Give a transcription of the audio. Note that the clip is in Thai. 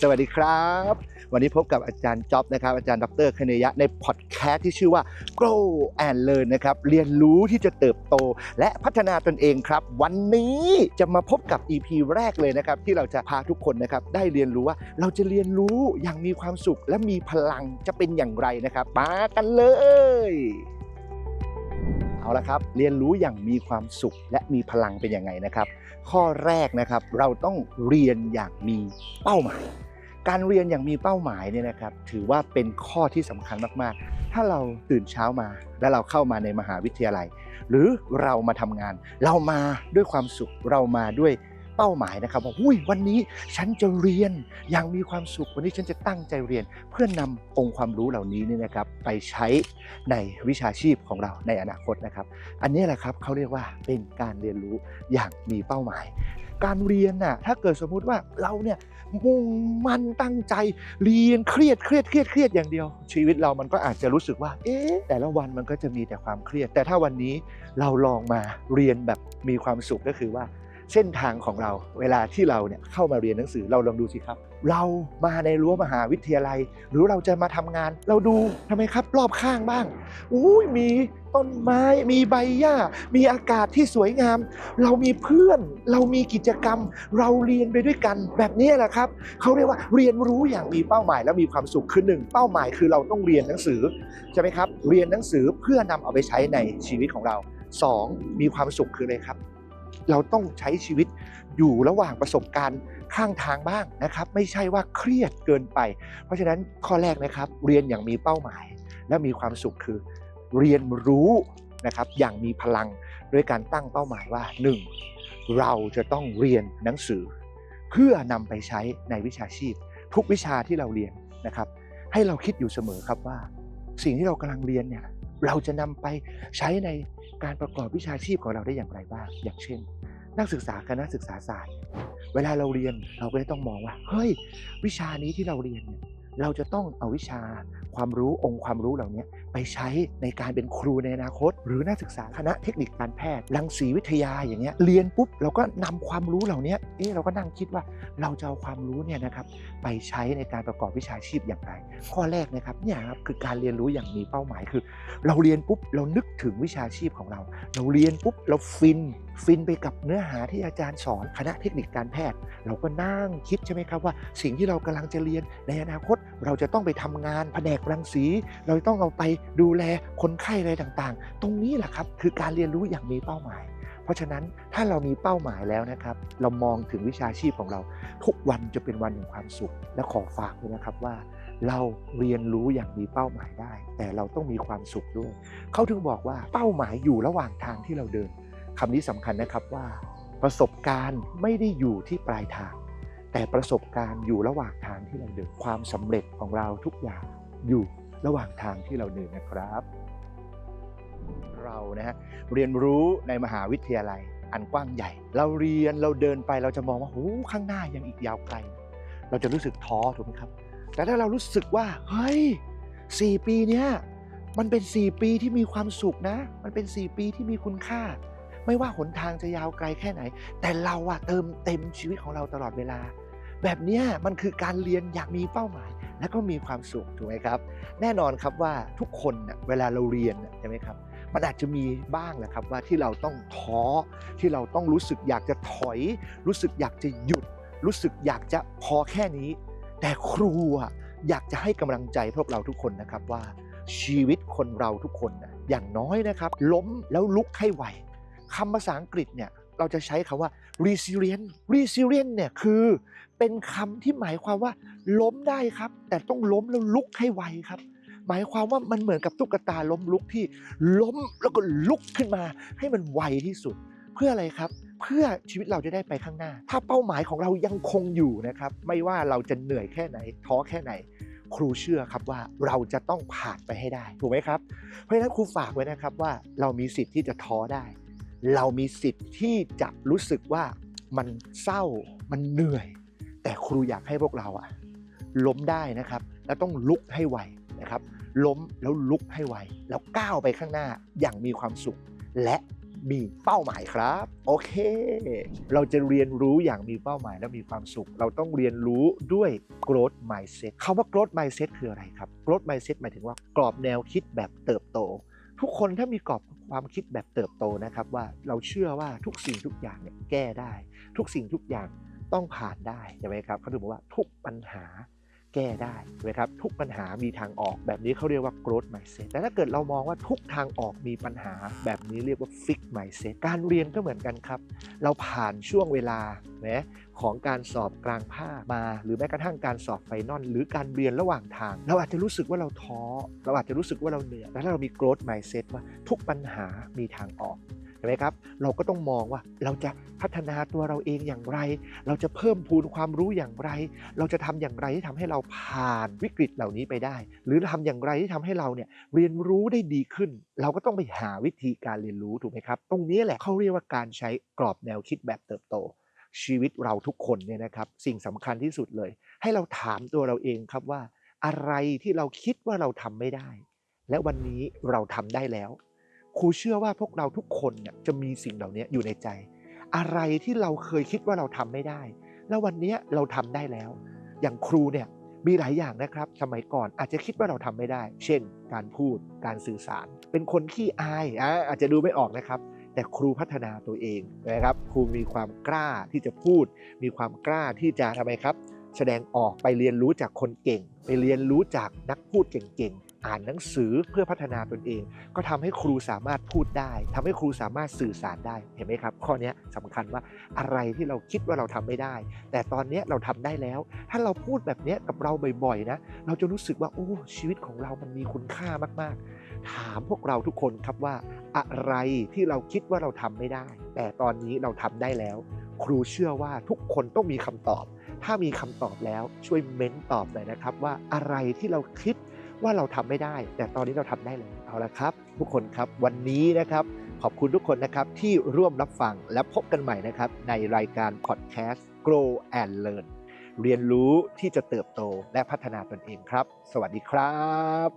สวัสดีครับ วันนี้พบกับอาจารย์จ๊อบนะครับอาจารย์ดรคเนยะในพอดแคสต์ที่ชื่อว่า Grow and Learn นะครับเรียนรู้ที่จะเติบโต และพัฒนาตนเองครับ วันนี้จะมาพบกับ EP แรกเลยนะครับที่เราจะพาทุกคนนะครับได้เรียนรู้ว่าเราจะเรียนรู้อย่างมีความสุข และมีพลังจะเป็นอย่างไรนะครับมากันเลยเอาละครับเรียนรู้อย่างมีความสุขและมีพลังเป็นยังไงนะครับ ข้อแรกนะครับเราต้องเรียนอย่างมีเป้าหมาย การเรียนอย่างมีเป้าหมายเนี่ยนะครับถือว่าเป็นข้อที่สำคัญมากๆ ถ้าเราตื่นเช้ามา แล้วเราเข้ามาในมหาวิทยาลัย หรือเรามาทำงาน เรามาด้วยความสุขเรามาด้วย เป้าหมายนะครับว่าอุ้ยวันนี้ฉันจะเรียนอย่างมีความสุขวันนี้ฉันจะตั้งใจเรียน เพื่อนนำองค์ความรู้เหล่านี้เนี่ยนะครับไปใช้ในวิชาชีพของเราในอนาคตนะครับ อันนี้แหละครับเขาเรียกว่าเป็นการเรียนรู้อย่างมีเป้าหมาย การเรียนน่ะถ้าเกิดสมมุติว่าเราเนี่ยมุ่งมั่นตั้งใจเรียนเครียดเครียดเครียดเครียดอย่างเดียว ชีวิตเรามันก็อาจจะรู้สึกว่า เอ๊ะแต่ละวันมันก็จะมีแต่ความเครียด แต่ถ้าวันนี้เราลองมาเรียนแบบมีความสุขก็คือว่า เส้นทางของเราเวลาที่เราเนี่ยเข้ามาเรียนหนังสือเราลองดูสิครับ เรามาในรั้วมหาวิทยาลัย หรือเราจะมาทำงาน เราดูทำไมครับรอบข้างบ้างอุ้ยมีต้นไม้มีใบหญ้า มีอากาศที่สวยงาม เรามีเพื่อน เรามีกิจกรรม เราเรียนไปด้วยกัน แบบนี้แหละครับเขาเรียกว่าเรียนรู้อย่างมีเป้าหมายและมีความสุขคือหนึ่งเป้าหมายคือเราต้องเรียนหนังสือใช่ไหมครับ เรียนหนังสือเพื่อนำเอาไปใช้ในชีวิตของเราสองมีความสุขคืออะไรครับ เราต้องใช้ชีวิตอยู่ระหว่างประสบการณ์ข้างทางบ้างนะครับ ไม่ใช่ว่าเครียดเกินไป เพราะฉะนั้นข้อแรกนะครับเรียนอย่างมีเป้าหมาย และมีความสุขคือเรียนรู้นะครับอย่างมีพลังด้วยการตั้งเป้าหมายว่า 1. เราจะต้องเรียนหนังสือ เพื่อนำไปใช้ในวิชาชีพ ทุกวิชาที่เราเรียนนะครับ ให้เราคิดอยู่เสมอครับว่า สิ่งที่เรากำลังเรียนเนี่ยเราจะนำไปใช้ในการประกอบวิชาชีพของเราได้อย่างไรบ้าง อย่างเช่น นักศึกษาคณะศึกษาศาสตร์ เวลาเราเรียนเราก็ต้องมองว่า เฮ้ย วิชานี้ที่เราเรียนเนี่ยเราจะต้องเอาวิชา ความรู้องค์ความรู้เหล่านี้ไปใช้ในการเป็นครูในอนาคต หรือนักศึกษาคณะเทคนิคการแพทย์รังสีวิทยาอย่างเงี้ยเรียนปุ๊บเราก็นำความรู้เหล่านี้เอ๊ะเราก็นั่งคิดว่าเราจะเอาความรู้เนี่ยนะครับไปใช้ในการประกอบวิชาชีพอย่างไร ข้อแรกนะครับเนี่ยครับคือการเรียนรู้อย่างมีเป้าหมายคือ เราเรียนปุ๊บเรานึกถึงวิชาชีพของเรา เราเรียนปุ๊บเราฟินฟินไปกับเนื้อหาที่อาจารย์สอนคณะเทคนิคการแพทย์ เราก็นั่งคิดใช่ไหมครับว่า สิ่งที่เรากำลังจะเรียนในอนาคต เราจะต้องไปทำงานแผนกรังสี เราต้องเอาไปดูแลคนไข้อะไรต่างๆ ตรงนี้แหละครับคือการเรียนรู้อย่างมีเป้าหมาย เพราะฉะนั้นถ้าเรามีเป้าหมายแล้วนะครับ เรามองถึงวิชาชีพของเรา ทุกวันจะเป็นวันแห่งความสุข และขอฝากด้วยนะครับว่า เราเรียนรู้อย่างมีเป้าหมายได้ แต่เราต้องมีความสุขด้วย เขาถึงบอกว่าเป้าหมายอยู่ระหว่างทางที่เราเดินคำนี้สำคัญนะครับว่า ประสบการณ์ไม่ได้อยู่ที่ปลายทางแต่ประสบการณ์อยู่ระหว่างทางที่เราเดินความสำเร็จของเราทุกอย่าง อยู่ระหว่างทางที่เราเดินนะครับ เรานะฮะเรียนรู้ในมหาวิทยาลัยอันกว้างใหญ่ เราเรียนเราเดินไปเราจะมองว่าโอ้ข้างหน้ายังอีกยาวไกล เราจะรู้สึกท้อถูกไหมครับ แต่ถ้าเรารู้สึกว่าเฮ้ยสี่ปีเนี้ยมันเป็น4ปีที่มีความสุขนะ มันเป็น4ปีที่มีคุณค่า ไม่ว่าหนทางจะยาวไกลแค่ไหน แต่เราอะเติมเต็มชีวิตของเราตลอดเวลา แบบเนี้ยมันคือการเรียนอย่างมีเป้าหมาย และก็มีความสุขถูกไหมครับ แน่นอนครับว่าทุกคนเวลาเราเรียนใช่ไหมครับมันอาจจะมีบ้างแหละครับว่าที่เราต้องท้อที่เราต้องรู้สึกอยากจะถอย รู้สึกอยากจะหยุด รู้สึกอยากจะพอแค่นี้ แต่ครูอะอยากจะให้กำลังใจพวกเราทุกคนนะครับว่าชีวิตคนเราทุกคนนะอย่างน้อยนะครับ ล้มแล้วลุกให้ไหวคำภาษาอังกฤษเนี่ยเราจะใช้คำว่า resilient resilient เนี่ยคือ เป็นคำที่หมายความว่า ล้มได้ครับ แต่ต้องล้มแล้วลุกให้ไวครับ หมายความว่ามันเหมือนกับตุ๊กตาล้มลุกที่ล้มแล้วก็ลุกขึ้นมา ให้มันไวที่สุด เพื่ออะไรครับ เพื่อชีวิตเราจะได้ไปข้างหน้า ถ้าเป้าหมายของเรายังคงอยู่นะครับ ไม่ว่าเราจะเหนื่อยแค่ไหนท้อแค่ไหน ครูเชื่อครับว่าเราจะต้องผ่านไปให้ได้ถูกไหมครับ เพราะฉะนั้นครูฝากไว้นะครับว่าเรามีสิทธิ์ที่จะท้อได้ เรามีสิทธิ์ที่จะรู้สึกว่ามันเศร้ามันเหนื่อย แต่ครูอยากให้พวกเราอะล้มได้นะครับ แล้วต้องลุกให้ไวนะครับ ล้มแล้วลุกให้ไว แล้วก้าวไปข้างหน้าอย่างมีความสุข และมีเป้าหมายครับ โอเค เราจะเรียนรู้อย่างมีเป้าหมายและมีความสุข เราต้องเรียนรู้ด้วย growth mindset คำว่า growth mindset คืออะไรครับ growth mindset หมายถึงว่ากรอบแนวคิดแบบเติบโต ทุกคนถ้ามีกรอบความคิดแบบเติบโตนะครับว่าเราเชื่อว่าทุกสิ่งทุกอย่างเนี่ยแก้ได้ ทุกสิ่งทุกอย่าง ต้องผ่านได้ใช่ไหมครับเขาถึงบอกว่าทุกปัญหาแก้ได้ใช่ไหมครับทุกปัญหามีทางออกแบบนี้เขาเรียกว่า growth mindset แต่ถ้าเกิดเรามองว่าทุกทางออกมีปัญหา แบบนี้เรียกว่า fix mindset การเรียนก็เหมือนกันครับ เราผ่านช่วงเวลานะของการสอบกลางภาคมา หรือแม้กระทั่งการสอบไฟนอลหรือการเรียนระหว่างทาง เราอาจจะรู้สึกว่าเราท้อ เราอาจจะรู้สึกว่าเราเหนื่อยแต่ถ้าเรามี growth mindset ว่าทุกปัญหามีทางออก ใช่ไหมครับ เราก็ต้องมองว่าเราจะพัฒนาตัวเราเองอย่างไร เราจะเพิ่มพูนความรู้อย่างไร เราจะทำอย่างไรที่ทำให้เราผ่านวิกฤตเหล่านี้ไปได้ หรือทำอย่างไรที่ทำให้เราเนี่ยเรียนรู้ได้ดีขึ้น เราก็ต้องไปหาวิธีการเรียนรู้ถูกไหมครับ ตรงนี้แหละเขาเรียกว่าการใช้กรอบแนวคิดแบบเติบโต ชีวิตเราทุกคนเนี่ยนะครับ สิ่งสำคัญที่สุดเลย ให้เราถามตัวเราเองครับว่า อะไรที่เราคิดว่าเราทำไม่ได้ และวันนี้เราทำได้แล้ว ครูเชื่อว่าพวกเราทุกคนเนี่ยจะมีสิ่งเหล่านี้อยู่ในใจ อะไรที่เราเคยคิดว่าเราทำไม่ได้ แล้ววันนี้เราทำได้แล้ว อย่างครูเนี่ยมีหลายอย่างนะครับ สมัยก่อนอาจจะคิดว่าเราทำไม่ได้ เช่น การพูดการสื่อสาร เป็นคนขี้อายอะอาจจะดูไม่ออกนะครับ แต่ครูพัฒนาตัวเองนะครับ ครูมีความกล้าที่จะพูด มีความกล้าที่จะทำไมครับ แสดงออกไปเรียนรู้จากคนเก่ง ไปเรียนรู้จากนักพูดเก่งๆ อ่านหนังสือเพื่อพัฒนาตนเอง ก็ทำให้ครูสามารถพูดได้ทำให้ครูสามารถสื่อสารได้เห็นไหมครับ ข้อนี้ยสำคัญว่าอะไรที่เราคิดว่าเราทำไม่ได้ แต่ตอนนี้เราทำได้แล้ว ถ้าเราพูดแบบนี้กับเราบ่อยๆนะเราจะรู้สึกว่าโอ้ชีวิตของเรามันมีคุณค่ามากๆ ถามพวกเราทุกคนครับว่า อะไรที่เราคิดว่าเราทำไม่ได้ แต่ตอนนี้เราทำได้แล้ว ครูเชื่อว่าทุกคนต้องมีคำตอบถ้ามีคำตอบแล้วช่วยเม้นตอบหน่อยนะครับว่าอะไรที่เราคิด ว่าเราทำไม่ได้ แต่ตอนนี้เราทำได้แล้วเอาละครับ ทุกคนครับวันนี้นะครับ ขอบคุณทุกคนนะครับที่ร่วมรับฟังและพบกันใหม่นะครับ ในรายการพอดแคสต์ Grow and Learn เรียนรู้ที่จะเติบโตและพัฒนาตนเองครับ สวัสดีครับ